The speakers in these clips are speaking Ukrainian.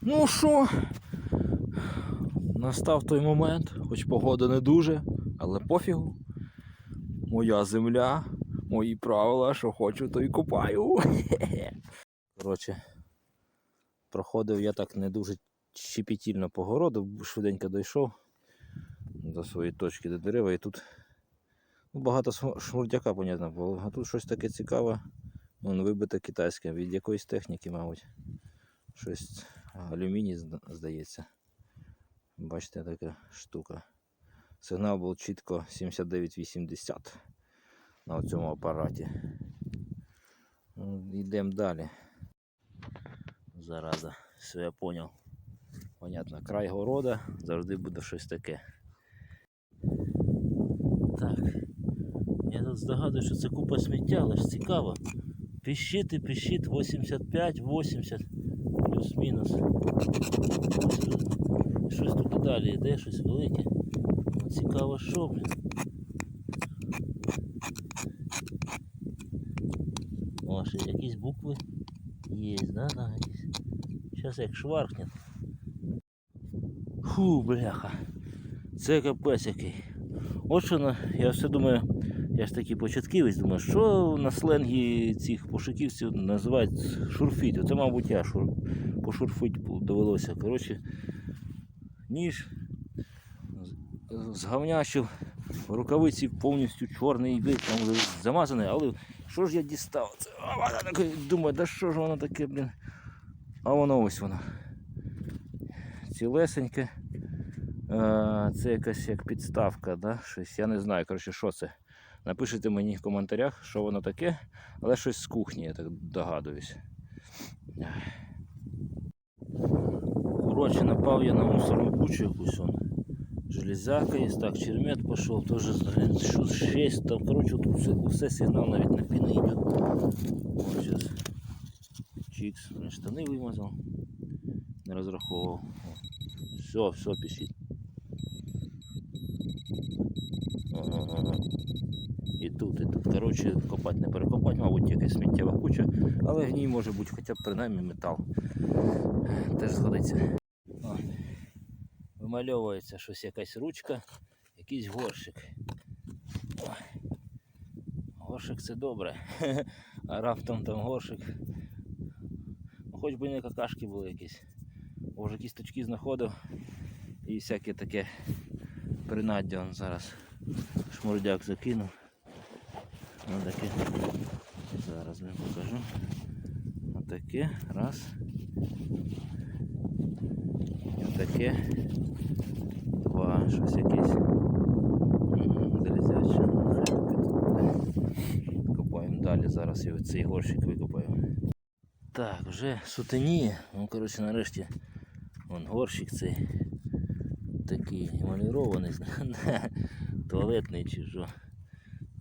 Ну що, настав той момент, хоч погода не дуже, але пофігу. Моя земля, мої правила, що хочу, то й купаю. Коротше, проходив я так не дуже щепетільно по городу, швиденько дійшов до своєї точки до дерева і тут ну, багато шмурдяка, понятно, було. А тут щось таке цікаве. Вон вибите китайське від якоїсь техніки, мабуть. Щось алюміній, здається. Бачите, така штука. Сигнал був чітко 7980 на цьому апараті. Ну, Йдемо далі. Зараза, все я поняв. Понятно, край города завжди буде щось таке. Так. Я тут здогадую, що це купа сміття, але ж цікаво. Піщит і піщит 85, 80, плюс-мінус. Щось тут далі йде, щось велике. Цікаво, що, блін. О, ще якісь букви є, да, да, якісь. Зараз як шваркне. Фу, бляха. Це капець який. От що я все думаю, я ж такий початківець, думаю, що на сленгі цих пошуківців називають шурфіть. Оце, мабуть, я шур, пошурфить довелося. Коротше, ніж з- згавнячив, рукавиці повністю чорний вид, там замазаний, але що ж я дістав? Це, думаю, да що ж воно таке, блін. А воно ось воно. Цілесеньке. Це якась як підставка, да? щось, я не знаю, коротше, що це. Напишіть мені в коментарях, що воно таке, але щось з кухні, я так догадуюсь. Коротше, напав я на мусорну кучу якусь он. Железяка є, так, чермет пішов, теж блін, що там, коротше, тут все, все сигнал навіть на піни йде. Ось зараз. Чікс, штани вимазав. Не розраховував. Все, все пишіть. Тут, і тут. Коротше, копати не перекопати, мабуть, якась сміттєва куча, але в ній може бути хоча б принаймні метал. Теж згодиться. О, Вимальовується щось якась ручка, якийсь горщик. Ой. Горщик це добре. А раптом там горщик. Ну, хоч би не какашки були якісь. Бо вже кісточки знаходив і всяке таке принаддя зараз шмурдяк закинув. Ну таке. Зараз я покажу. Отаке. Раз. Отаке. Два. Щось якесь. Залізяче. Таке. Копаємо далі. Зараз я цей горщик викопаю. Так, вже сутеніє. Ну, коротше, нарешті вон горщик цей такий емалірований, туалетний чи що.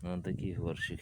Ну, такий горщик.